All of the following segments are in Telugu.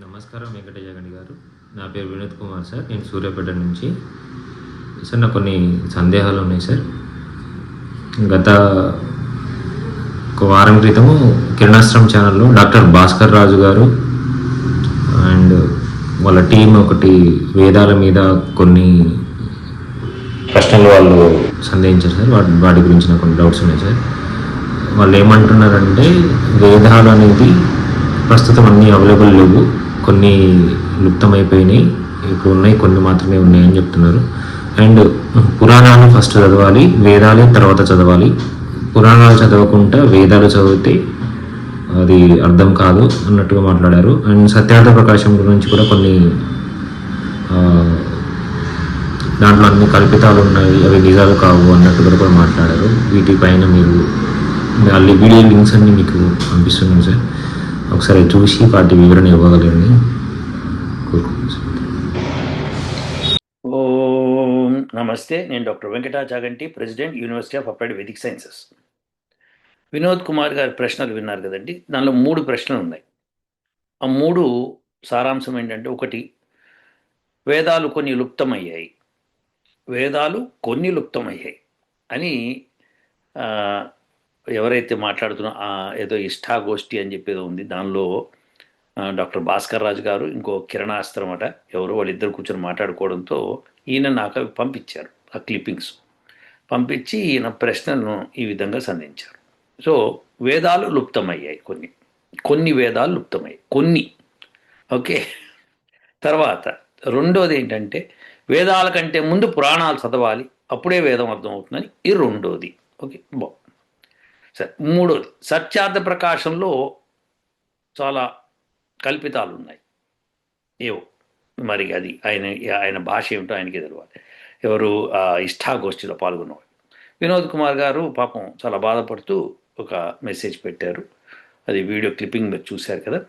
నమస్కారం వెంకటయ్య గండి గారు. నా పేరు వినోద్ కుమార్ సార్. నేను సూర్యాపేట నుంచి. సార్ నాకు కొన్ని సందేహాలు ఉన్నాయి సార్. గత ఒక వారం క్రితము కిరణాశ్రమ్ ఛానల్లో డాక్టర్ భాస్కర్ రాజు గారు అండ్ వాళ్ళ టీం ఒకటి వేదాల మీద కొన్ని ప్రశ్నలు వాళ్ళు సందేహించారు సార్. వాటి వాటి గురించి నాకు కొన్ని డౌట్స్ ఉన్నాయి సార్. వాళ్ళు ఏమంటున్నారంటే వేదాలు అనేది ప్రస్తుతం అన్నీ అవైలబుల్ లేవు. కొన్ని లుప్తమైపోయినాయి. ఇప్పుడు ఉన్నాయి కొన్ని మాత్రమే ఉన్నాయి అని చెప్తున్నారు. అండ్ పురాణాలు ఫస్ట్ చదవాలి వేదాలే తర్వాత చదవాలి. పురాణాలు చదవకుండా వేదాలు చదివితే అది అర్థం కాదు అన్నట్టుగా మాట్లాడారు. అండ్ సత్యార్థ ప్రకాశం గురించి కూడా కొన్ని దాంట్లో అన్ని కల్పితాలు ఉన్నాయి అవి నిజాలు కావు అన్నట్టుగా కూడా మాట్లాడారు. వీటిపైన మీరు మళ్ళీ వీడియో లింక్స్ అన్ని మీకు పంపిస్తున్నాను సార్. ఒకసారి చూసి వాటి వివరణ ఇవ్వగలరని ఓం నమస్తే నేను doctor Venkatachaganti president university of applied Vedic sciences. Vinod Kumar గారి ప్రశ్నలు విన్నారు కదండి దానిలో మూడు ప్రశ్నలు ఉన్నాయి. ఆ మూడు సారాంశం ఏంటంటే ఒకటి వేదాలు కొన్ని లుప్తమయ్యాయి. వేదాలు కొన్ని లుప్తమయ్యాయి అని ఎవరైతే మాట్లాడుతున్నా ఆ, ఏదో ఇష్టాగోష్ఠి అని చెప్పేది ఉంది. దానిలో డాక్టర్ భాస్కర్ రాజు గారు ఇంకో కిరణాస్త్రం అట ఎవరు వాళ్ళిద్దరు కూర్చొని మాట్లాడుకోవడంతో ఈయన నాకు అవి పంపించారు ఆ క్లిప్పింగ్స్. పంపించి ఈయన ప్రశ్నలను ఈ విధంగా సంధించారు. సో వేదాలు లుప్తమయ్యాయి కొన్ని. కొన్ని వేదాలు లుప్తమయ్యాయి. కొన్ని. ఓకే. తర్వాత రెండోది ఏంటంటే వేదాల కంటే ముందు పురాణాలు చదవాలి అప్పుడే వేదం అర్థం అవుతుందని ఇది రెండోది. ఓకే. బా సరే సత్యార్థ ప్రకాశంలో చాలా కల్పితాలు ఉన్నాయి ఏవో మరి అది ఆయన ఆయన భాష ఏమిటో ఆయనకే తెలియాలి ఎవరు ఆ ఇష్టాగోష్ఠిలో పాల్గొన్నవాడు. వినోద్ కుమార్ గారు పాపం చాలా బాధపడుతూ ఒక మెసేజ్ పెట్టారు. అది వీడియో క్లిప్పింగ్ మీరు చూశారు కదా?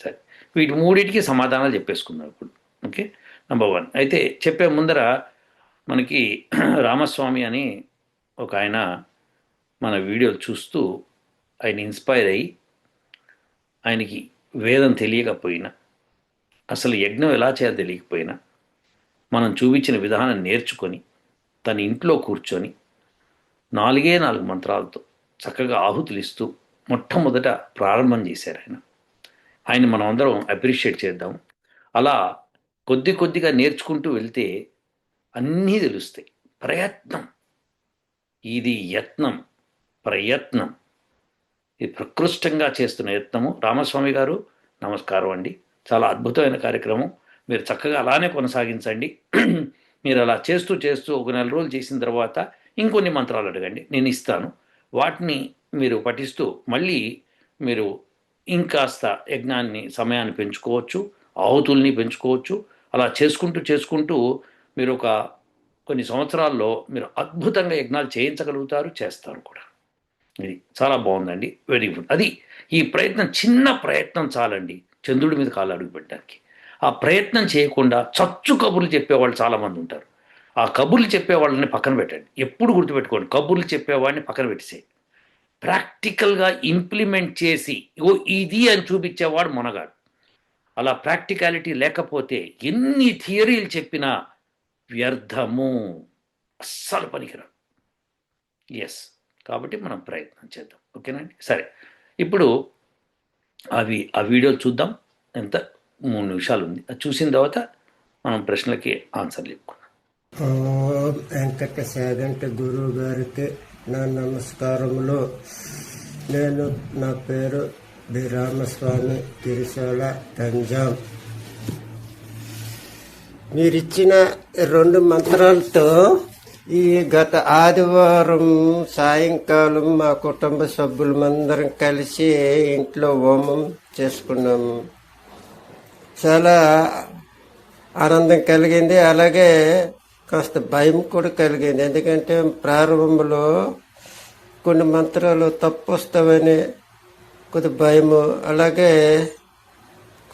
సరే. వీటి మూడింటికి సమాధానాలు చెప్పేసుకున్నారు ఇప్పుడు. ఓకే? Number one. అయితే చెప్పే ముందర మనకి రామస్వామి అని ఒక ఆయన మన వీడియోలు చూస్తూ ఆయన ఇన్స్పైర్ అయ్యి ఆయనకి వేదం తెలియకపోయినా అసలు యజ్ఞం ఎలా చేయాలో తెలియకపోయినా మనం చూపించిన విధానం నేర్చుకొని తన ఇంట్లో కూర్చొని నాలుగే నాలుగు మంత్రాలతో చక్కగా ఆహుతులు ఇస్తూ మొట్టమొదట ప్రారంభం చేశారు ఆయన. ఆయన మనం అందరం అప్రిషియేట్ చేద్దాం. అలా కొద్ది కొద్దిగా నేర్చుకుంటూ వెళ్తే అన్నీ తెలుస్తాయి. ప్రయత్నం. ఇది యత్నం. ప్రయత్నం. ఇది ప్రకృష్టంగా చేస్తున్న యత్నము. రామస్వామి గారు నమస్కారం అండి. చాలా అద్భుతమైన కార్యక్రమం. మీరు చక్కగా అలానే కొనసాగించండి. మీరు అలా చేస్తూ చేస్తూ ఒక నెల రోజులు చేసిన తర్వాత ఇంకొన్ని మంత్రాలు అడగండి. నేను ఇస్తాను. వాటిని మీరు పఠిస్తూ మళ్ళీ మీరు ఇంకాస్త యజ్ఞాన్ని సమయాన్ని పెంచుకోవచ్చు ఆహుతుల్ని పెంచుకోవచ్చు. అలా చేసుకుంటూ చేసుకుంటూ మీరు ఒక కొన్ని సంవత్సరాల్లో మీరు అద్భుతంగా యజ్ఞాలు చేయించగలుగుతారు చేస్తారు కూడా. ఇది చాలా బాగుందండి. వెరీ గుడ్ అది ఈ ప్రయత్నం చిన్న ప్రయత్నం చాలండి. చంద్రుడి మీద కాలు అడుగు పెట్టడానికి ఆ ప్రయత్నం చేయకుండా చచ్చు కబుర్లు చెప్పేవాళ్ళు చాలామంది ఉంటారు. ఆ కబుర్లు చెప్పేవాళ్ళని పక్కన పెట్టండి. ఎప్పుడు గుర్తుపెట్టుకోండి. కబుర్లు చెప్పేవాడిని పక్కన పెట్టేసే ప్రాక్టికల్గా ఇంప్లిమెంట్ చేసి ఓ ఇది అని చూపించేవాడు మొనగాడు. అలా ప్రాక్టికాలిటీ లేకపోతే ఎన్ని థియరీలు చెప్పినా వ్యర్థము. అస్సలు పనికిరాదు. ఎస్ కాబట్టి మనం ప్రయత్నం చేద్దాం. ఓకేనండి సరే. ఇప్పుడు అవి ఆ వీడియోలు చూద్దాం. ఎంత? మూడు నిమిషాలు ఉంది అది చూసిన తర్వాత మనం ప్రశ్నలకి ఆన్సర్లు చెప్పుకుందాం. వెంకట సేగంటి గురువు గారికి నా నమస్కారములు. నేను నా పేరు బి రామస్వామి గిరిశాల గంజాం మీరిచ్చిన రెండు మంత్రాలతో ఈ గత ఆదివారం సాయంకాలం మా కుటుంబ సభ్యులమందరం కలిసి ఇంట్లో హోమం చేసుకున్నాము. చాలా ఆనందం కలిగింది. అలాగే కాస్త భయం కూడా కలిగింది. ఎందుకంటే ప్రారంభంలో కొన్ని మంత్రాలు తప్పు వస్తావని కొద్ది భయము అలాగే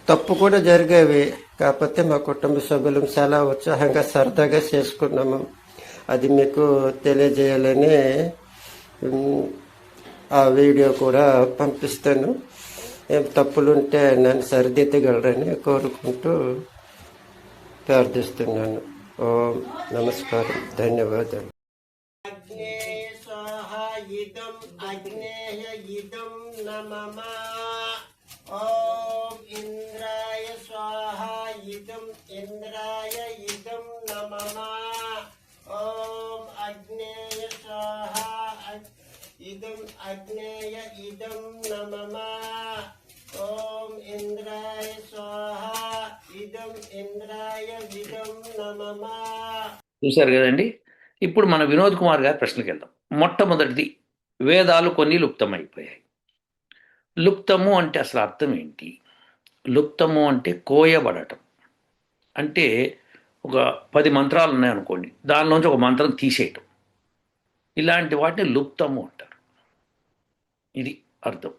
తప్పు కూడా జరిగేవి. కాకపోతే మా కుటుంబ సభ్యులు చాలా ఉత్సాహంగా సరదాగా చేసుకున్నాము. అది మీకు తెలియజేయాలని ఆ వీడియో కూడా పంపిస్తాను. ఏం తప్పులుంటే నన్ను సరిదిద్దగలరని కోరుకుంటూ ప్రార్థిస్తున్నాను. ఓం నమస్కారం. ధన్యవాదాలు. ఓం ఇంద్రాయ స్వాహ ఇదం ఇంద్రాయ ఓం అగ్నేయ స్వాహ ఇదం అగ్నేయ ఇదం నమ. ఓం ఇంద్రాయ స్వాహ ఇదం ఇంద్రాయ ఇదం నమ. చూశారు కదండి? ఇప్పుడు మన వినోద్ కుమార్ గారి ప్రశ్నకి వెళ్దాం మొట్టమొదటిది వేదాలు కొన్ని లుప్తమైపోయాయి. లుప్తము అంటే అసలు అర్థం ఏంటి? లుప్తము అంటే కోయబడటం. అంటే ఒక పది మంత్రాలు ఉన్నాయనుకోండి దానిలోంచి ఒక మంత్రం తీసేయటం. ఇలాంటి వాటిని లుప్తము అంటారు. ఇది అర్థం.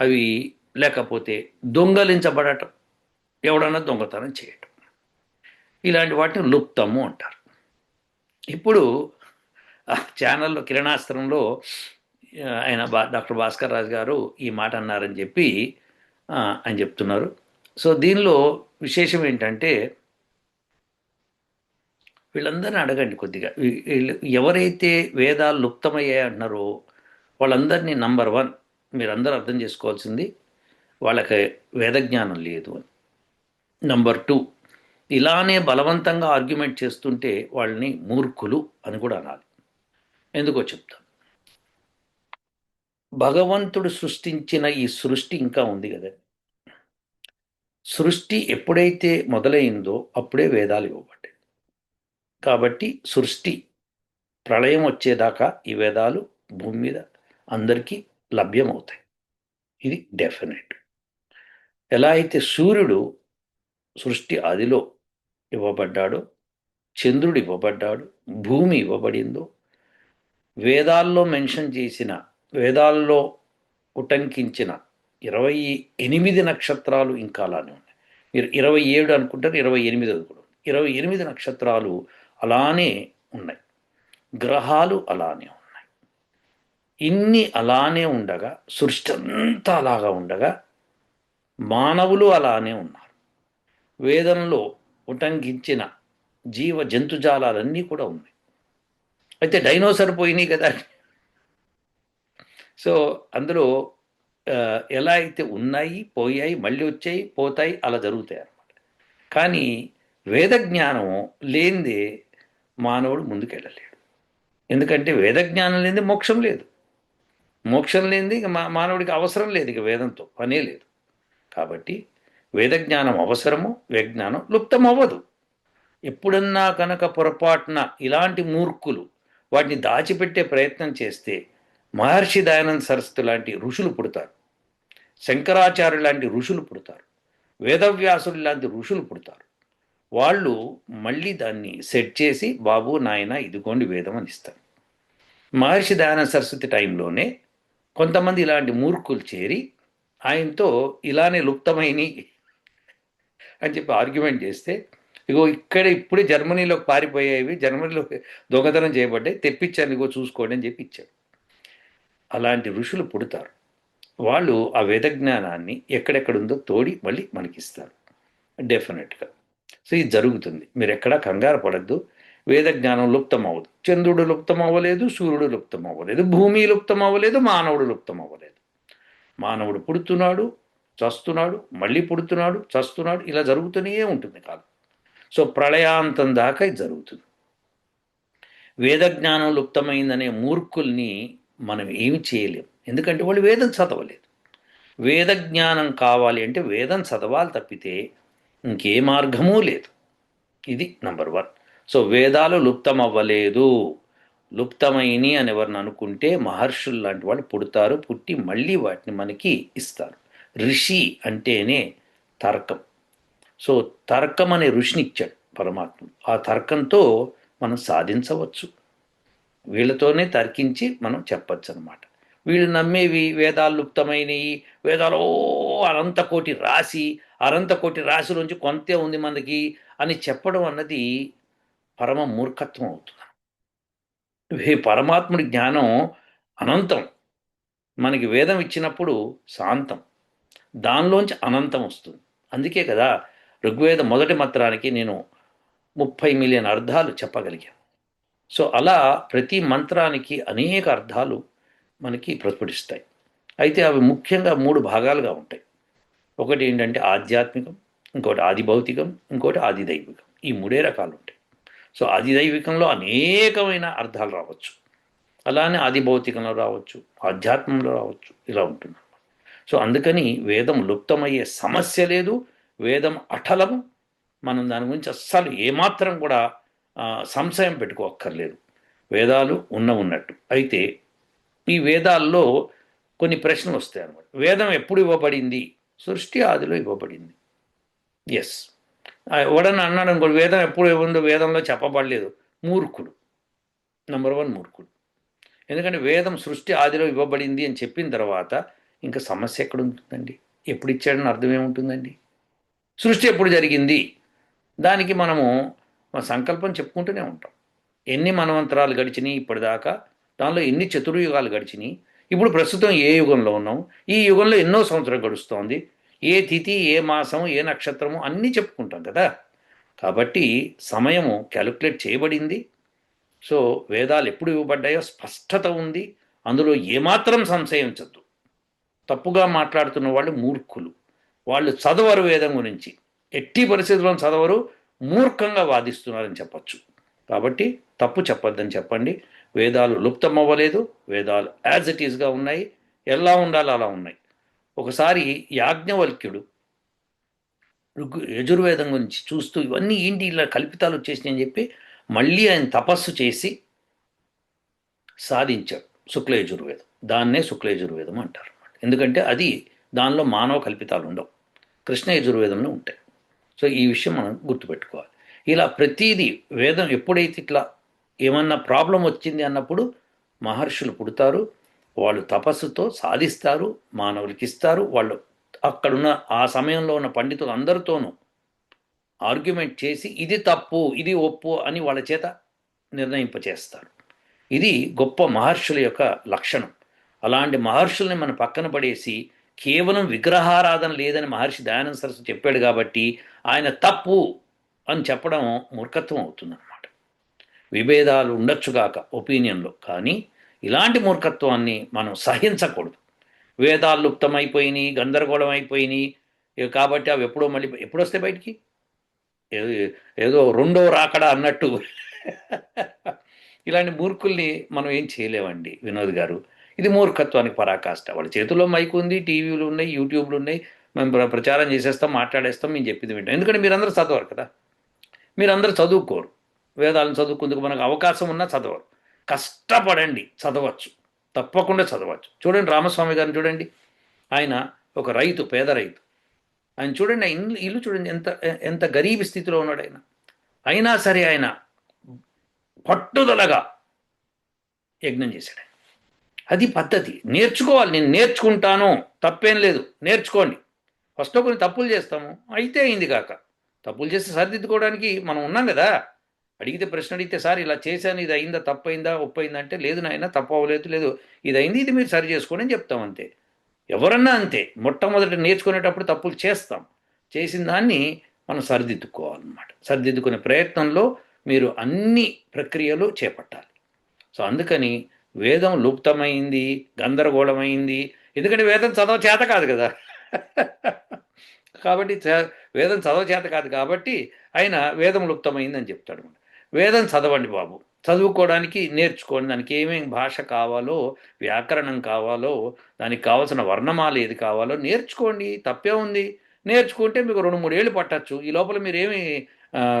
అవి లేకపోతే దొంగలించబడటం. ఎవడన్నా దొంగతనం చేయటం. ఇలాంటి వాటిని లుప్తము అంటారు. ఇప్పుడు ఆ ఛానల్లో కిరణాస్త్రంలో ఆయన బా డాక్టర్ భాస్కర్ రాజు గారు ఈ మాట అన్నారని చెప్పి అని ఆయన చెప్తున్నారు. సో దీనిలో విశేషం ఏంటంటే వీళ్ళందరిని అడగండి కొద్దిగా. ఎవరైతే వేదాలు లుప్తమయ్యాయి అంటున్నారో వాళ్ళందరినీ నంబర్ వన్ మీరందరూ అర్థం చేసుకోవాల్సింది వాళ్ళకి వేదజ్ఞానం లేదు అని. నంబర్ టూ ఇలానే బలవంతంగా ఆర్గ్యుమెంట్ చేస్తుంటే వాళ్ళని మూర్ఖులు అని కూడా అనాలి. ఎందుకో చెప్తాను. భగవంతుడు సృష్టించిన ఈ సృష్టి ఇంకా ఉంది కదా సృష్టి ఎప్పుడైతే మొదలైందో అప్పుడే వేదాలు ఇవ్వబడి కాబట్టి సృష్టి ప్రళయం వచ్చేదాకా ఈ వేదాలు భూమి మీద అందరికీ లభ్యమవుతాయి. ఇది డెఫినెట్. ఎలా అయితే సూర్యుడు సృష్టి అదిలో ఇవ్వబడ్డాడో చంద్రుడు ఇవ్వబడ్డాడు భూమి ఇవ్వబడిందో వేదాల్లో మెన్షన్ చేసిన వేదాల్లో ఉటంకించిన ఇరవై ఎనిమిది నక్షత్రాలు ఇంకా అలానే ఉన్నాయి. మీరు ఇరవై ఏడు అనుకుంటారు ఇరవై ఎనిమిది అనుకుంటారు. ఇరవై ఎనిమిది నక్షత్రాలు అలానే ఉన్నాయి. గ్రహాలు అలానే ఉన్నాయి. ఇన్ని అలానే ఉండగా సృష్టి అంతా అలాగా ఉండగా మానవులు అలానే ఉన్నారు. వేదంలో ఉటంకించిన జీవ జంతుజాలాలన్నీ కూడా ఉన్నాయి. అయితే డైనోసర్ పోయినాయి కదా. సో అందులో ఎలా అయితే ఉన్నాయి పోయాయి మళ్ళీ వచ్చాయి పోతాయి అలా జరుగుతాయి అన్నమాట. కానీ వేద జ్ఞానం లేనిదే మానవుడు ముందుకెళ్ళలేడు. ఎందుకంటే వేద జ్ఞానం లేనిదే మోక్షం లేదు. మోక్షం లేనిది ఇక మా మానవుడికి అవసరం లేదు ఇక వేదంతో పనే లేదు. కాబట్టి వేదజ్ఞానం అవసరము వేజ్ఞానం లుప్తం అవ్వదు ఎప్పుడన్నా కనుక పొరపాటున ఇలాంటి మూర్ఖులు వాటిని దాచిపెట్టే ప్రయత్నం చేస్తే మహర్షి దయానంద సరస్వతి లాంటి ఋషులు పుడతారు. శంకరాచార్యులు లాంటి ఋషులు పుడతారు. వేదవ్యాసులు లాంటి ఋషులు పుడతారు. వాళ్ళు మళ్ళీ దాన్ని సెట్ చేసి బాబు నాయన ఇదిగోండి వేదం అని ఇస్తారు. మహర్షి దయానంద సరస్వతి టైంలోనే కొంతమంది ఇలాంటి మూర్ఖులు చేరి ఆయనతో ఇలానే లుప్తమైనవి అని చెప్పి ఆర్గ్యుమెంట్ చేస్తే ఇగో ఇక్కడ ఇప్పుడే జర్మనీలోకి పారిపోయేవి జర్మనీలో దొంగతనం చేయబడ్డాయి తెప్పించాను ఇగో చూసుకోండి అని చెప్పి ఇచ్చాడు. అలాంటి ఋషులు పుడతారు. వాళ్ళు ఆ వేద జ్ఞానాన్ని ఎక్కడెక్కడుందో తోడి మళ్ళీ మనకిస్తారు. డెఫినెట్గా. సో ఇది జరుగుతుంది. మీరు ఎక్కడా కంగారు పడద్దు. వేద జ్ఞానం లుప్తం అవ్వదు చంద్రుడు లుప్తం అవ్వలేదు సూర్యుడు లుప్తం అవ్వలేదు భూమి లుప్తం అవ్వలేదు మానవుడు లుప్తం అవ్వలేదు మానవుడు పుడుతున్నాడు చస్తున్నాడు మళ్ళీ పుడుతున్నాడు చస్తున్నాడు ఇలా జరుగుతూనే ఉంటుంది కాలం సో ప్రళయాంతం దాకా ఇది జరుగుతుంది. వేదజ్ఞానం లుప్తమైందనే మూర్ఖుల్ని మనం ఏమి చేయలేం. ఎందుకంటే వాళ్ళు వేదం చదవలేదు. వేద జ్ఞానం కావాలి అంటే వేదం చదవాలి తప్పితే ఇంకే మార్గమూ లేదు. ఇది నంబర్ వన్. సో వేదాలు లుప్తం అవ్వలేదు లుప్తమైని అని ఎవరిని అనుకుంటే మహర్షులు లాంటి వాళ్ళు పుడతారు పుట్టి మళ్ళీ వాటిని మనకి ఇస్తారు. ఋషి అంటేనే తర్కం. సో తర్కం అనే ఋషిని ఇచ్చాడు పరమాత్మ ఆ తర్కంతో మనం సాధించవచ్చు. వీళ్ళతోనే తర్కించి మనం చెప్పచ్చు అనమాట వీళ్ళు నమ్మేవి వేదాలు లుప్తమైనవి వేదాలు ఓ అనంతకోటి రాశి అనంతకోటి రాశిలోంచి కొంతే ఉంది మనకి అని చెప్పడం అన్నది పరమ మూర్ఖత్వం అవుతుంది. పరమాత్ముడి జ్ఞానం అనంతం. మనకి వేదం ఇచ్చినప్పుడు శాంతం. దానిలోంచి అనంతం వస్తుంది. అందుకే కదా ఋగ్వేద మొదటి మంత్రానికి నేను ముప్పై మిలియన్ అర్థాలు చెప్పగలిగాను. సో అలా ప్రతి మంత్రానికి అనేక అర్థాలు మనకి ప్రస్ఫుటిస్తాయి అయితే అవి ముఖ్యంగా మూడు భాగాలుగా ఉంటాయి. ఒకటి ఏంటంటే ఆధ్యాత్మికం ఇంకోటి ఆదిభౌతికం ఇంకోటి ఆదిదైవికం. ఈ మూడే రకాలు ఉంటాయి. సో ఆదిదైవికంలో అనేకమైన అర్థాలు రావచ్చు. అలానే ఆదిభౌతికంలో రావచ్చు ఆధ్యాత్మంలో రావచ్చు ఇలా ఉంటుంది. సో అందుకని వేదం లుప్తమయ్యే సమస్య లేదు వేదం అటలము. మనం దాని గురించి అస్సలు ఏమాత్రం కూడా సంశయం పెట్టుకోక్కర్లేదు. వేదాలు ఉన్న ఉన్నట్టు. అయితే ఈ వేదాల్లో కొన్ని ప్రశ్నలు వస్తాయి అన్నమాట వేదం ఎప్పుడు ఇవ్వబడింది? సృష్టి ఆదిలో ఇవ్వబడింది. ఎస్ ఎవడన్నా అన్నాడు అనుకో వేదం ఎప్పుడు ఉందో వేదంలో చెప్పబడలేదు. మూర్ఖుడు. నెంబర్ వన్ మూర్ఖుడు. ఎందుకంటే వేదం సృష్టి ఆదిలో ఇవ్వబడింది అని చెప్పిన తర్వాత ఇంకా సమస్య ఎక్కడ ఉంటుందండి ఎప్పుడు ఇచ్చాడని అర్థం ఏముంటుందండి? సృష్టి ఎప్పుడు జరిగింది? దానికి మనము మన సంకల్పం చెప్పుకుంటూనే ఉంటాం. ఎన్ని మనవంతరాలు గడిచినాయి ఇప్పటిదాకా? దానిలో ఎన్ని చతుర్యుగాలు గడిచినాయి? ఇప్పుడు ప్రస్తుతం ఏ యుగంలో ఉన్నాం? ఈ యుగంలో ఎన్నో సంవత్సరం గడుస్తోంది. ఏ తిథి ఏ మాసం ఏ నక్షత్రము అన్నీ చెప్పుకుంటాం కదా. కాబట్టి సమయము క్యాలిక్యులేట్ చేయబడింది. సో వేదాలు ఎప్పుడు ఇవ్వబడ్డాయో స్పష్టత ఉంది. అందులో ఏమాత్రం సంశయించద్దు తప్పుగా మాట్లాడుతున్న వాళ్ళు మూర్ఖులు. వాళ్ళు చదవరు వేదం గురించి. ఎట్టి పరిస్థితుల్లో చదవరు. మూర్ఖంగా వాదిస్తున్నారని చెప్పచ్చు. కాబట్టి తప్పు చెప్పొద్దని చెప్పండి. వేదాలు లుప్తమవ్వలేదు వేదాలు యాజ్ ఇట్ ఈస్గా ఉన్నాయి ఎలా ఉండాలో అలా ఉన్నాయి. ఒకసారి యాజ్ఞవల్క్యుడు యజుర్వేదం గురించి చూస్తూ ఇవన్నీ ఏంటి ఇలా కల్పితాలు వచ్చేసినాయి అని చెప్పి మళ్ళీ ఆయన తపస్సు చేసి సాధించాడు శుక్లయజుర్వేదం దాన్నే శుక్లయజుర్వేదం అంటారు ఎందుకంటే అది దానిలో మానవ కల్పితాలు ఉండవు. కృష్ణ యజుర్వేదంలో ఉంటాయి. సో ఈ విషయం మనం గుర్తుపెట్టుకోవాలి. ఇలా ప్రతిదీ వేదం ఎప్పుడైతే ఇట్లా ఏమన్నా ప్రాబ్లం వచ్చింది అన్నప్పుడు మహర్షులు పుడతారు వాళ్ళు తపస్సుతో సాధిస్తారు మానవులకి ఇస్తారు వాళ్ళు అక్కడున్న ఆ సమయంలో ఉన్న పండితులు అందరితోనూ ఆర్గ్యుమెంట్ చేసి ఇది తప్పు ఇది ఒప్పు అని వాళ్ళ చేత నిర్ణయింపచేస్తారు. ఇది గొప్ప మహర్షుల యొక్క లక్షణం. అలాంటి మహర్షుల్ని మనం పక్కన పడేసి కేవలం విగ్రహారాధన లేదని మహర్షి దయానంద సరస్వతి చెప్పాడు కాబట్టి ఆయన తప్పు అని చెప్పడం మూర్ఖత్వం అవుతుందన్నమాట. విభేదాలు ఉండొచ్చుగాక ఒపీనియన్లో. కానీ ఇలాంటి మూర్ఖత్వాన్ని మనం సహించకూడదు. వేదాలు లుప్తమైపోయినాయి గందరగోళం అయిపోయినాయి ఇక కాబట్టి అవి ఎప్పుడో మళ్ళీ ఎప్పుడొస్తే బయటికి? ఏదో- రెండో రాకడా అన్నట్టు. ఇలాంటి మూర్ఖుల్ని మనం ఏం చేయలేమండి వినోద్ గారు. ఇది మూర్ఖత్వానికి పరాకాష్ట. వాళ్ళ చేతుల్లో మైక్ ఉంది టీవీలు ఉన్నాయి యూట్యూబ్లు ఉన్నాయి. మేము ప్ర- ప్రచారం చేసేస్తాం మాట్లాడేస్తాం మేము చెప్పింది వింటాం. ఎందుకంటే మీరందరూ చదవరు కదా. మీరందరూ చదువుకోరు. వేదాలను చదువుకుందుకు మనకు అవకాశం ఉన్నా చదవరు. కష్టపడండి చదవచ్చు. తప్పకుండా చదవచ్చు. చూడండి రామస్వామి గారిని చూడండి. ఆయన ఒక రైతు పేద రైతు. ఆయన చూడండి ఆ ఇల్లు ఇల్లు చూడండి ఎంత ఎంత గరీబ్ స్థితిలో ఉన్నాడు ఆయన. అయినా సరే ఆయన పట్టుదలగా యజ్ఞం చేశాడు అది పద్ధతి. నేర్చుకోవాలి. నేను నేర్చుకుంటాను. తప్పేం లేదు. నేర్చుకోండి. ఫస్ట్ కొన్ని తప్పులు చేస్తాము. అయితే అయింది కాక. తప్పులు చేస్తే సరిదిద్దుకోవడానికి మనం ఉన్నాం కదా. అడిగితే ప్రశ్న అడిగితే సార్ ఇలా చేశాను ఇది అయిందా తప్పైందా ఒప్పైందా అంటే లేదు నాయన తప్పు అవ్వలేదు లేదు. ఇది అయింది ఇది మీరు సరి చేసుకోండి అని చెప్తాం అంతే. ఎవరన్నా అంతే. మొట్టమొదటి నేర్చుకునేటప్పుడు తప్పులు చేస్తాం. చేసిన దాన్ని మనం సరిదిద్దుకోవాలన్నమాట. సరిదిద్దుకునే ప్రయత్నంలో మీరు అన్ని ప్రక్రియలు చేపట్టాలి. సో అందుకని వేదం లుప్తమైంది గందరగోళమైంది. ఎందుకంటే వేదం చదవ చేత కాదు కదా. కాబట్టి చ- వేదం చదవ చేత కాదు కాబట్టి ఆయన వేదం లుప్తమైంది అని చెప్తాడు వేదం చదవండి బాబు. చదువుకోవడానికి నేర్చుకోండి. దానికి ఏమేమి భాష కావాలో వ్యాకరణం కావాలో దానికి కావాల్సిన వర్ణమాల ఏది కావాలో నేర్చుకోండి. తప్పే ఉంది. నేర్చుకుంటే మీకు రెండు మూడు ఏళ్ళు పట్టచ్చు. ఈ లోపల మీరేమి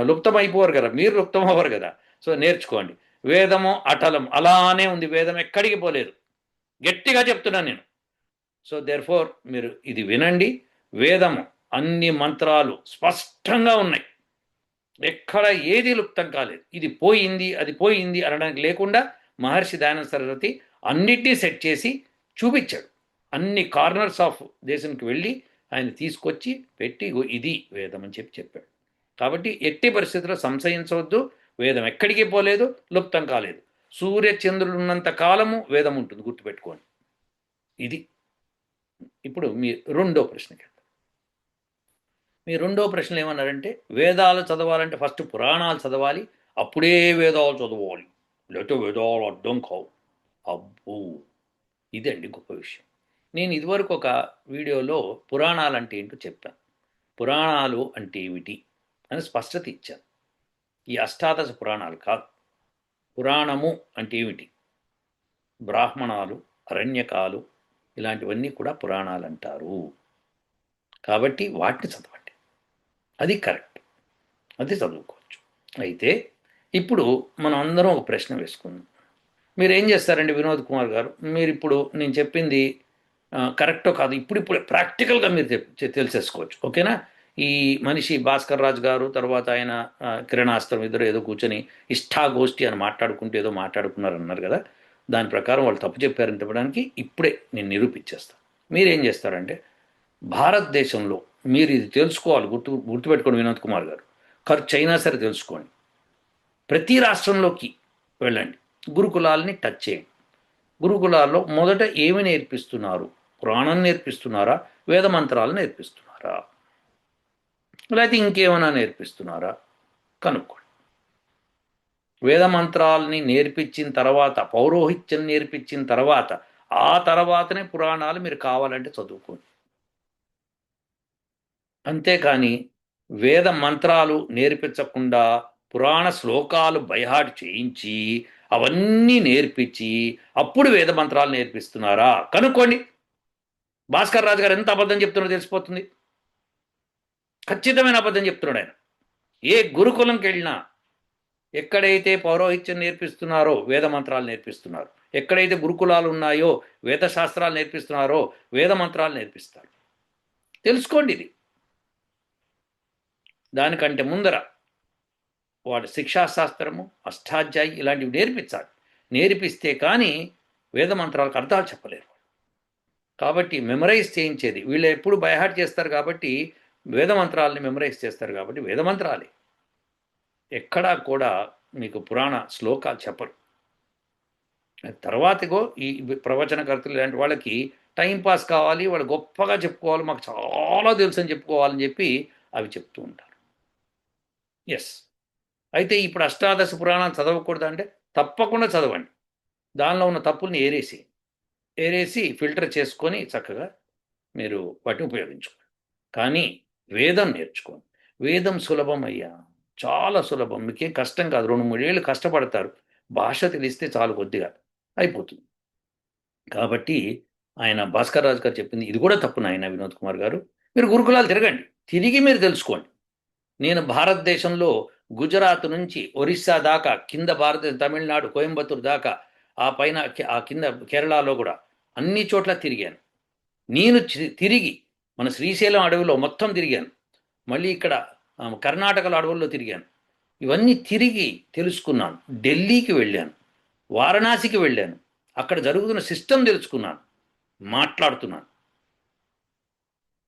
లుప్తం అయిపోరు కదా. మీరు లుప్తం అవ్వరు కదా. సో నేర్చుకోండి. వేదము అటలం అలానే ఉంది. వేదం ఎక్కడికి పోలేదు. గట్టిగా చెప్తున్నాను నేను. సో దేర్ ఫోర్ మీరు ఇది వినండి. వేదము అన్ని మంత్రాలు స్పష్టంగా ఉన్నాయి. ఎక్కడ ఏది లుప్తం కాలేదు. ఇది పోయింది అది పోయింది అనడానికి లేకుండా మహర్షి దయానంద సరస్వతి అన్నిటినీ సెట్ చేసి చూపించాడు. అన్ని కార్నర్స్ ఆఫ్ దేశానికి వెళ్ళి ఆయన తీసుకొచ్చి పెట్టి ఇది వేదం అని చెప్పి చెప్పాడు. కాబట్టి ఎట్టి పరిస్థితుల్లో సంశయించవద్దు. వేదం ఎక్కడికి పోలేదు లుప్తం కాలేదు. సూర్య చంద్రులు ఉన్నంత కాలము వేదం ఉంటుంది గుర్తుపెట్టుకోండి. ఇది. ఇప్పుడు మీ రెండో ప్రశ్నకి మీ రెండో ప్రశ్నలు ఏమన్నారంటే వేదాలు చదవాలంటే ఫస్ట్ పురాణాలు చదవాలి అప్పుడే వేదాలు చదవాలి. లేకపోతే వేదాలు అర్థం కావు. అబ్బో! ఇదండి గొప్ప విషయం. నేను ఇదివరకు ఒక వీడియోలో పురాణాలు అంటే ఏంటో చెప్పాను పురాణాలు అంటే ఏమిటి అని స్పష్టత ఇచ్చాను. ఈ అష్టాదశ పురాణాలు కాదు. పురాణము అంటే ఏమిటి? బ్రాహ్మణాలు అరణ్యకాలు ఇలాంటివన్నీ కూడా పురాణాలు అంటారు. కాబట్టి వాటిని చదవండి. అది కరెక్ట్. అది చదువుకోవచ్చు. అయితే ఇప్పుడు మనం అందరం ఒక ప్రశ్న వేసుకుందాం. మీరు ఏం చేస్తారండి వినోద్ కుమార్ గారు? మీరు ఇప్పుడు నేను చెప్పింది కరెక్టో కాదు ఇప్పుడు ఇప్పుడు ప్రాక్టికల్గా మీరు తెలిసేసుకోవచ్చు. ఓకేనా? ఈ మనిషి భాస్కర్ రాజు గారు తర్వాత ఆయన కిరణాస్త్రం ఇద్దరు ఏదో కూర్చొని ఇష్టాగోష్ఠి అని మాట్లాడుకుంటూ ఏదో మాట్లాడుకున్నారు అన్నారు కదా? దాని ప్రకారం వాళ్ళు తప్పు చెప్పారని చెప్పడానికి ఇప్పుడే నేను నిరూపించేస్తాను మీరేం చేస్తారంటే భారతదేశంలో మీరు ఇది తెలుసుకోవాలి. గుర్తు గుర్తుపెట్టుకోండి వినోద్ కుమార్ గారు. ఖర్చు అయినా సరే తెలుసుకోండి. ప్రతి రాష్ట్రంలోకి వెళ్ళండి. గురుకులాల్ని టచ్ చేయండి. గురుకులాల్లో మొదట ఏమి నేర్పిస్తున్నారు? పురాణం నేర్పిస్తున్నారా? వేద మంత్రాలు నేర్పిస్తున్నారా? లేకపోతే ఇంకేమైనా నేర్పిస్తున్నారా? కనుక్కోండి. వేద మంత్రాలని నేర్పించిన తర్వాత పౌరోహిత్యం నేర్పించిన తర్వాత ఆ తర్వాతనే పురాణాలు మీరు కావాలంటే చదువుకోండి. అంతేకాని వేద మంత్రాలు నేర్పించకుండా పురాణ శ్లోకాలు బైహాట్ చేయించి అవన్నీ నేర్పించి అప్పుడు వేద మంత్రాలు నేర్పిస్తున్నారా? కనుక్కోండి. భాస్కర్ రాజు గారు ఎంత అబద్ధం చెప్తున్నారో తెలిసిపోతుంది. ఖచ్చితమైన అబద్ధం చెప్తున్నాడు ఆయన. ఏ గురుకులంకి వెళ్ళినా ఎక్కడైతే పౌరోహిత్యం నేర్పిస్తున్నారో వేద మంత్రాలు నేర్పిస్తున్నారు. ఎక్కడైతే గురుకులాలు ఉన్నాయో వేద శాస్త్రాలు నేర్పిస్తున్నారో వేద మంత్రాలు నేర్పిస్తారు. తెలుసుకోండి ఇది. దానికంటే ముందర వాడు శిక్షాశాస్త్రము అష్టాధ్యాయి ఇలాంటివి నేర్పించాలి. నేర్పిస్తే కానీ వేదమంత్రాలకు అర్థాలు చెప్పలేరు కాబట్టి మెమరైజ్ చేయించేది. వీళ్ళు ఎప్పుడు బైహాట్ చేస్తారు కాబట్టి వేదమంత్రాలని మెమరైజ్ చేస్తారు కాబట్టి వేదమంత్రాలే. ఎక్కడా కూడా మీకు పురాణ శ్లోకాలు చెప్పరు. తర్వాతగో ఈ ప్రవచనకర్తలు ఇలాంటి వాళ్ళకి టైం పాస్ కావాలి వాళ్ళు గొప్పగా చెప్పుకోవాలి మాకు చాలా తెలుసు అని చెప్పుకోవాలని చెప్పి అవి చెప్తూ ఉంటారు. ఎస్ అయితే ఇప్పుడు అష్టాదశ పురాణాలు చదవకూడదు అంటే? తప్పకుండా చదవండి. దానిలో ఉన్న తప్పుల్ని ఏరేసి ఏరేసి ఫిల్టర్ చేసుకొని చక్కగా మీరు వాటిని ఉపయోగించుకోండి. కానీ వేదం నేర్చుకోండి. వేదం సులభం అయ్యా. చాలా సులభం. మీకేం కష్టం కాదు. రెండు మూడేళ్ళు కష్టపడతారు. భాష తెలిస్తే చాలు కొద్దిగా అయిపోతుంది. కాబట్టి ఆయన భాస్కర్ రాజు గారు చెప్పింది ఇది కూడా తప్పు నాయన వినోద్ కుమార్ గారు. మీరు గురుకులాలు తిరగండి. తిరిగి మీరు తెలుసుకోండి. నేను భారతదేశంలో గుజరాత్ నుంచి ఒరిస్సా దాకా కింద భారతదేశం తమిళనాడు కోయంబత్తూరు దాకా ఆ పైన ఆ కింద కేరళలో కూడా అన్ని చోట్ల తిరిగాను. నేను చి- తిరిగి మన శ్రీశైలం అడవిలో మొత్తం తిరిగాను. మళ్ళీ ఇక్కడ కర్ణాటకలో అడవుల్లో తిరిగాను. ఇవన్నీ తిరిగి తెలుసుకున్నాను. ఢిల్లీకి వెళ్ళాను. వారణాసికి వెళ్ళాను. అక్కడ జరుగుతున్న సిస్టమ్ తెలుసుకున్నాను. మాట్లాడుతున్నాను.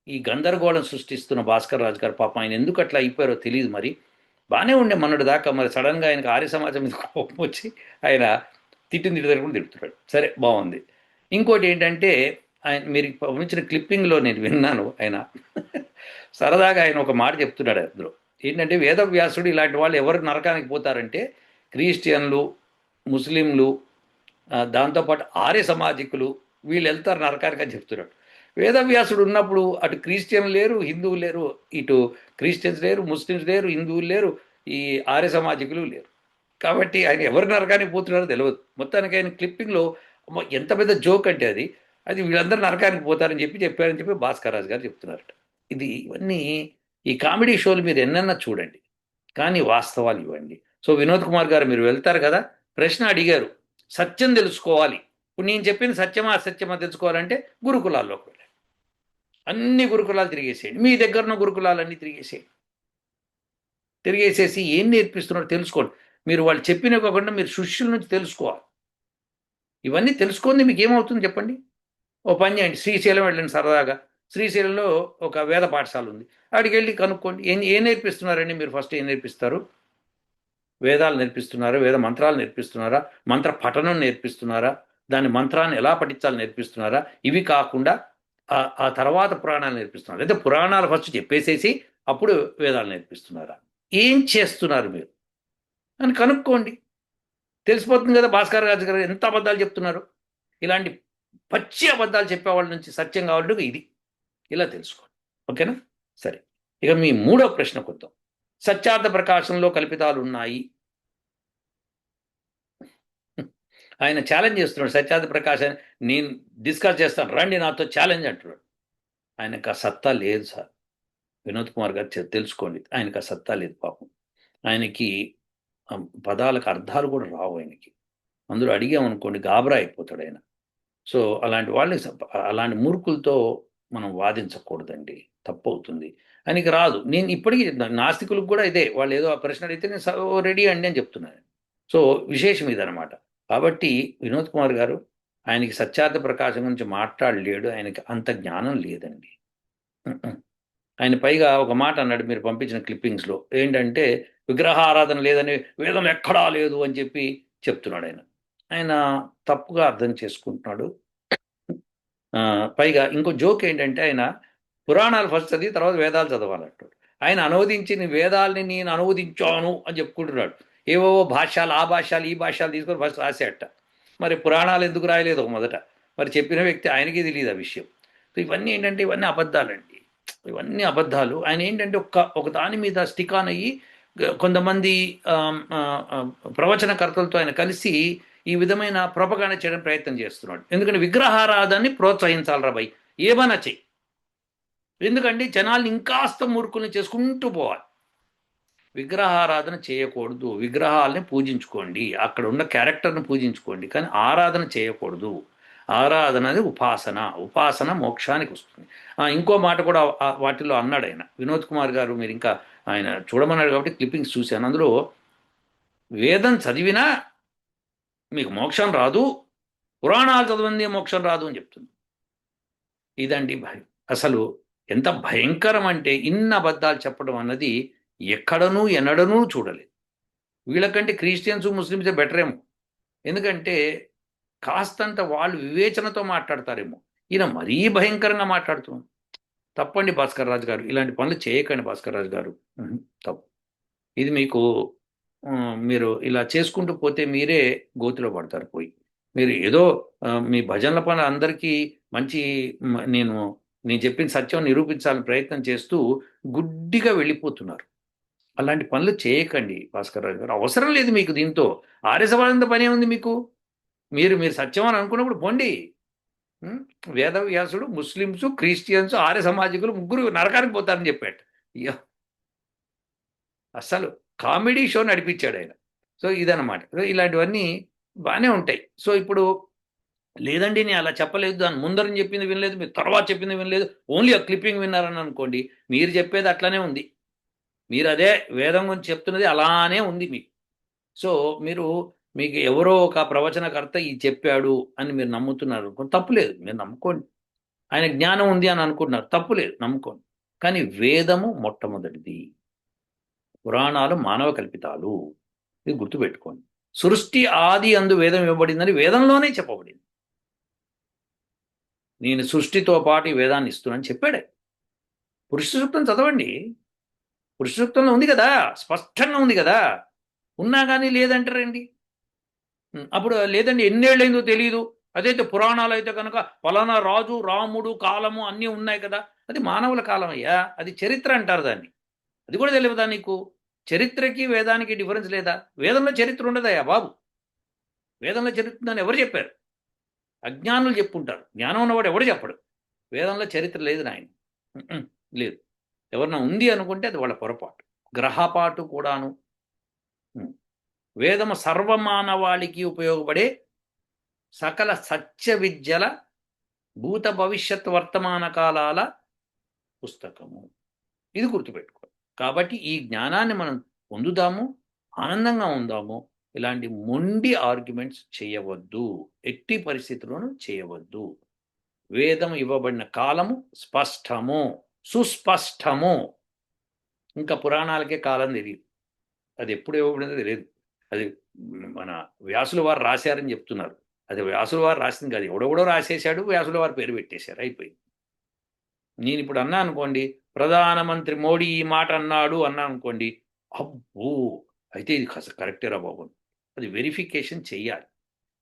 ఈ గందరగోళం సృష్టిస్తున్న భాస్కర్ రాజు గారు పాపం ఆయన ఎందుకు అట్లా అయిపోయారో తెలియదు మరి. బాగానే ఉండే మొన్నటి దాకా మరి సడన్గా ఆయనకు ఆర్య సమాజం మీద కోపం వచ్చి ఆయన తిట్టిన తిట్టి కూడా తిడుతున్నాడు. సరే బాగుంది ఇంకోటి ఏంటంటే ఆయన మీరు పంపించిన క్లిప్పింగ్లో నేను విన్నాను ఆయన. సరదాగా ఆయన ఒక మాట చెప్తున్నాడు అందులో. ఏంటంటే వేదవ్యాసుడు ఇలాంటి వాళ్ళు ఎవరు నరకానికి పోతారంటే క్రిస్టియన్లు ముస్లింలు దాంతోపాటు ఆర్య సమాజికులు వీళ్ళు వెళ్తారు నరకానికి అని చెప్తున్నాడు. వేదవ్యాసుడు ఉన్నప్పుడు అటు క్రిస్టియన్ లేరు హిందువులు లేరు ఇటు క్రిస్టియన్స్ లేరు ముస్లిమ్స్ లేరు హిందువులు లేరు ఈ ఆర్య సమాజికులు లేరు. కాబట్టి ఆయన ఎవరు నరకానికి పోతున్నారో తెలియదు మొత్తానికి ఆయన క్లిప్పింగ్లో ఎంత పెద్ద జోక్ అంటే అది. అది వీళ్ళందరూ నరకానికి పోతారని చెప్పి చెప్పారని చెప్పి భాస్కర్ రాజు గారు చెప్తున్నారట. ఇది ఇవన్నీ ఈ కామెడీ షోలు మీరు ఎన్నన్నా చూడండి. కానీ వాస్తవాలు ఇవ్వండి. సో వినోద్ కుమార్ గారు మీరు వెళ్తారు కదా? ప్రశ్న అడిగారు. సత్యం తెలుసుకోవాలి. ఇప్పుడు నేను చెప్పిన సత్యమా అసత్యమా తెలుసుకోవాలంటే గురుకులాల్లోకి వెళ్ళండి అన్ని గురుకులాలు తిరిగేసేయండి. మీ దగ్గర ఉన్న గురుకులాలన్నీ తిరిగేసేయండి. తిరిగేసేసి ఏం నేర్పిస్తున్నారో తెలుసుకోండి. మీరు వాళ్ళు చెప్పిన కాకుండా మీరు శిష్యుల నుంచి తెలుసుకోవాలి. ఇవన్నీ తెలుసుకుంది మీకు ఏమవుతుంది చెప్పండి? ఓ పని చేయండి. శ్రీశైలం వెళ్ళండి సరదాగా. శ్రీశైలంలో ఒక వేద పాఠశాల ఉంది. అక్కడికి వెళ్ళి కనుక్కోండి. ఏం ఏం నేర్పిస్తున్నారండి? మీరు ఫస్ట్ ఏం నేర్పిస్తారు? వేదాలు నేర్పిస్తున్నారా? వేద మంత్రాలు నేర్పిస్తున్నారా? మంత్ర పఠనం నేర్పిస్తున్నారా? దాని మంత్రాన్ని ఎలా పఠించాలి నేర్పిస్తున్నారా? ఇవి కాకుండా ఆ- తర్వాత పురాణాలు నేర్పిస్తున్నారు. అయితే పురాణాలు ఫస్ట్ చెప్పేసేసి అప్పుడు వేదాలు నేర్పిస్తున్నారా? ఏం చేస్తున్నారు మీరు? అని కనుక్కోండి. తెలిసిపోతుంది కదా భాస్కర్ రాజు గారు ఎంత అబద్ధాలు చెప్తున్నారు? ఇలాంటి పచ్చి అబద్ధాలు చెప్పేవాళ్ళ నుంచి సత్యం కావాలంటే ఇది. ఇలా తెలుసుకోండి. ఓకేనా? సరే. ఇక మీ మూడో ప్రశ్న వద్దాం సత్యార్థ ప్రకాశంలో కల్పితాలు ఉన్నాయి. ఆయన ఛాలెంజ్ చేస్తున్నాడు. సత్యార్థ అని. నేను డిస్కస్ చేస్తాను. రండి నాతో ఛాలెంజ్ అంటున్నాడు. ఆయనకు ఆ సత్తా లేదు సార్. వినోద్ కుమార్ గారు తెలుసుకోండి. ఆయనకు ఆ సత్తా లేదు పాపం. ఆయనకి పదాలకు అర్థాలు కూడా రావు ఆయనకి. అందులో అడిగామనుకోండి గాబరా అయిపోతాడు ఆయన. సో అలాంటి వాళ్ళని అలాంటి మూర్ఖులతో మనం వాదించకూడదండి. తప్పు అవుతుంది ఆయనకి రాదు. నేను ఇప్పటికీ చెప్తున్నాను. నాస్తికులకు కూడా ఇదే. వాళ్ళు ఏదో ఆ ప్రశ్న అడిగితే నేను రెడీ అండి అని చెప్తున్నాను. సో విశేషం ఇదనమాట కాబట్టి వినోద్ కుమార్ గారు ఆయనకి సత్యార్థ ప్రకాశం గురించి మాట్లాడలేడు ఆయనకి అంత జ్ఞానం లేదండి. ఆయన పైగా ఒక మాట అన్నాడు మీరు పంపించిన క్లిప్పింగ్స్లో ఏంటంటే విగ్రహారాధన లేదని వేదం ఎక్కడా లేదు అని చెప్పి చెప్తున్నాడు ఆయన. ఆయన తప్పుగా అర్థం చేసుకుంటున్నాడు. ఆ, పైగా ఇంకో జోక్ ఏంటంటే ఆయన పురాణాలు ఫస్ట్ చదివి తర్వాత వేదాలు చదవాలంటాడు. ఆయన అనువదించిన వేదాల్ని నేను అనువదించాను అని చెప్పుకుంటున్నాడు. ఏవేవో భాష్యాలు ఆ భాష్యాలు ఈ భాష్యాలు తీసుకొని ఫస్ట్ రాసేట మరి పురాణాలు ఎందుకు రాయలేదు మొదట? మరి చెప్పిన వ్యక్తి ఆయనకి తెలియదు ఆ విషయం. సో ఇవన్నీ ఏంటంటే ఇవన్నీ అబద్ధాలండి. ఇవన్నీ అబద్ధాలు. ఆయన ఏంటంటే ఒక ఒక దాని మీద స్టిక్ ఆన్ అయ్యి కొంతమంది ప్రవచనకర్తలతో ఆయన కలిసి ఈ విధమైన ప్రొపగాండ చేయడం ప్రయత్నం చేస్తున్నాడు. ఎందుకంటే విగ్రహారాధాన్ని ప్రోత్సహించాలి భయ్. ఏమన్నా చెయ్యి ఎందుకంటే జనాల్ని ఇంకాస్త మూర్ఖుల్ని చేసుకుంటూ పోవాలి. విగ్రహారాధన చేయకూడదు. విగ్రహాలని పూజించుకోండి. అక్కడ ఉన్న క్యారెక్టర్ని పూజించుకోండి. కానీ ఆరాధన చేయకూడదు. ఆరాధన అనేది ఉపాసన. ఉపాసన మోక్షానికి వస్తుంది. ఇంకో మాట కూడా వాటిలో అన్నాడు ఆయన. వినోద్ కుమార్ గారు మీరు ఇంకా ఆయన చూడమన్నాడు కాబట్టి క్లిప్పింగ్స్ చూశాను. అందులో వేదం చదివినా మీకు మోక్షం రాదు. పురాణాలు చదవంది మోక్షం రాదు అని చెప్తుంది. ఇదండి భయం. అసలు ఎంత భయంకరం అంటే ఇన్ని అబద్ధాలు చెప్పడం అన్నది ఎక్కడనూ ఎన్నడనూ చూడలేదు. వీళ్ళకంటే క్రిస్టియన్స్ ముస్లిమ్సే బెటర్ ఏమో ఎందుకంటే కాస్తంత వాళ్ళు వివేచనతో మాట్లాడతారేమో. ఈయన మరీ భయంకరంగా మాట్లాడుతున్నాం తప్పండి భాస్కర్ రాజు గారు ఇలాంటి పనులు చేయకండి భాస్కర్ రాజు గారు. తప్పు. ఇది మీకు మీరు ఇలా చేసుకుంటూ పోతే మీరే గోతిలో పడతారు పోయి. మీరు ఏదో మీ భజనల పనులు అందరికీ మంచి నేను నేను చెప్పిన సత్యం నిరూపించాలని ప్రయత్నం చేస్తూ గుడ్డిగా వెళ్ళిపోతున్నారు. అలాంటి పనులు చేయకండి భాస్కర్ రాజు గారు. అవసరం లేదు మీకు దీంతో. ఆర్యసవాదంత పనే ఉంది మీకు. మీరు మీరు సత్యం అని అనుకున్నప్పుడు పొండి. వేదవ్యాసుడు ముస్లిమ్స్ క్రిస్టియన్స్ ఆర్య సమాజికులు ముగ్గురు నరకానికి పోతారని చెప్పాడు. అయ్యో! అస్సలు కామెడీ షో నడిపించాడు ఆయన. సో ఇదన్నమాట. సో ఇలాంటివన్నీ బాగానే ఉంటాయి. సో ఇప్పుడు లేదండి నేను అలా చెప్పలేదు. దాని ముందరని చెప్పింది వినలేదు మీరు తర్వాత చెప్పింది వినలేదు. ఓన్లీ ఆ క్లిప్పింగ్ విన్నారని అనుకోండి. మీరు చెప్పేది అట్లానే ఉంది. మీరు అదే వేదం గురించి చెప్తున్నది అలానే ఉంది మీకు. సో మీరు మీకు ఎవరో ఒక ప్రవచనకర్త ఈ చెప్పాడు అని మీరు నమ్ముతున్నారు అనుకోండి తప్పులేదు మీరు నమ్ముకోండి. ఆయన జ్ఞానం ఉంది అని అనుకుంటున్నారు తప్పులేదు నమ్ముకోండి. కానీ వేదము మొట్టమొదటిది. పురాణాలు మానవ కల్పితాలు. ఇది గుర్తుపెట్టుకోండి. సృష్టి ఆది అందు వేదం ఇవ్వబడిందని వేదంలోనే చెప్పబడింది. నేను సృష్టితో పాటు ఈ వేదాన్ని ఇస్తున్నాను చెప్పాడే. పురుష సూక్తం చదవండి. పురుషసూక్తంలో ఉంది కదా స్పష్టంగా ఉంది కదా. ఉన్నా కానీ లేదంటారండి అప్పుడు లేదండి ఎన్నేళ్ళైందో తెలియదు అదైతే పురాణాలు అయితే కనుక ఫలానా రాజు రాముడు కాలము అన్నీ ఉన్నాయి కదా. అది మానవుల కాలం అయ్యా. అది చరిత్ర అంటారు దాన్ని. అది కూడా తెలియదా నీకు? చరిత్రకి వేదానికి డిఫరెన్స్ లేదా? వేదంలో చరిత్ర ఉండదయ్యా బాబు. వేదంలో చరిత్ర ఉందని ఎవరు చెప్పారు? అజ్ఞానులు చెప్పుంటారు. జ్ఞానం ఉన్నవాడు ఎవడు చెప్పడు. వేదంలో చరిత్ర లేదు నాయన. లేదు. ఎవరన్నా ఉంది అనుకుంటే అది వాళ్ళ పొరపాటు. గ్రహపాటు కూడాను. వేదము సర్వమానవాళికి ఉపయోగపడే సకల సత్య విద్యల భూత భవిష్యత్ వర్తమాన కాలాల పుస్తకము. ఇది గుర్తుపెట్టుకో కాబట్టి ఈ జ్ఞానాన్ని మనం పొందుదాము ఆనందంగా ఉందాము. ఇలాంటి మొండి ఆర్గ్యుమెంట్స్ చేయవద్దు. ఎట్టి పరిస్థితుల్లోనూ చేయవద్దు. వేదం ఇవ్వబడిన కాలము స్పష్టము. సుస్పష్టము. ఇంకా పురాణాలకే కాలం తెలియదు అది ఎప్పుడు ఇవ్వబడిందో తెలియదు అది మన వ్యాసుల వారు రాశారని చెప్తున్నారు. అది వ్యాసుల వారు రాసింది కాదు. ఎవడెవడో రాసేశాడు వ్యాసుల వారు పేరు పెట్టేశారు. అయిపోయింది. నేను ఇప్పుడు అన్నా అనుకోండి ప్రధానమంత్రి మోడీ ఈ మాట అన్నాడు అన్నా అనుకోండి అబ్బో! అయితే ఇది కరెక్టే రా బాబు. అది వెరిఫికేషన్ చెయ్యాలి.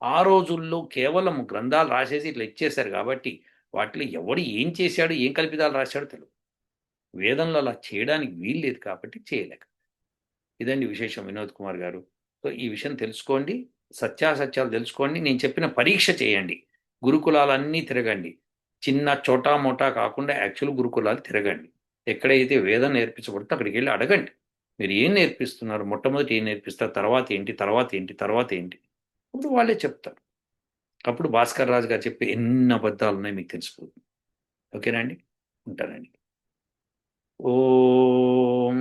ఆ రోజుల్లో కేవలం గ్రంథాలు రాసేసి ఇట్లా ఇచ్చేశారు కాబట్టి వాటిలో ఎవడు ఏం చేశాడు ఏం కల్పితాలు రాశాడో తెలియదు వేదంలో అలా చేయడానికి వీలు లేదు కాబట్టి చేయలేక. ఇదండి విశేషం వినోద్ కుమార్ గారు. సో ఈ విషయం తెలుసుకోండి సత్యాసత్యాలు తెలుసుకోండి నేను చెప్పిన పరీక్ష చేయండి. గురుకులాలన్నీ తిరగండి. చిన్న చోటా మోటా కాకుండా యాక్చువల్ గురుకులాలు తిరగండి. ఎక్కడైతే వేదం నేర్పించబడితే అక్కడికి వెళ్ళి అడగండి. మీరు ఏం నేర్పిస్తున్నారు? మొట్టమొదటి ఏం నేర్పిస్తారు? తర్వాత ఏంటి? తర్వాత ఏంటి? తర్వాత ఏంటి? అప్పుడు వాళ్ళే చెప్తారు. అప్పుడు భాస్కర్ రాజు గారు చెప్పే ఎన్ని అబద్ధాలు ఉన్నాయి మీకు తెలిసిపోతుంది. ఓకేనా అండి? ఉంటానండి. ఓం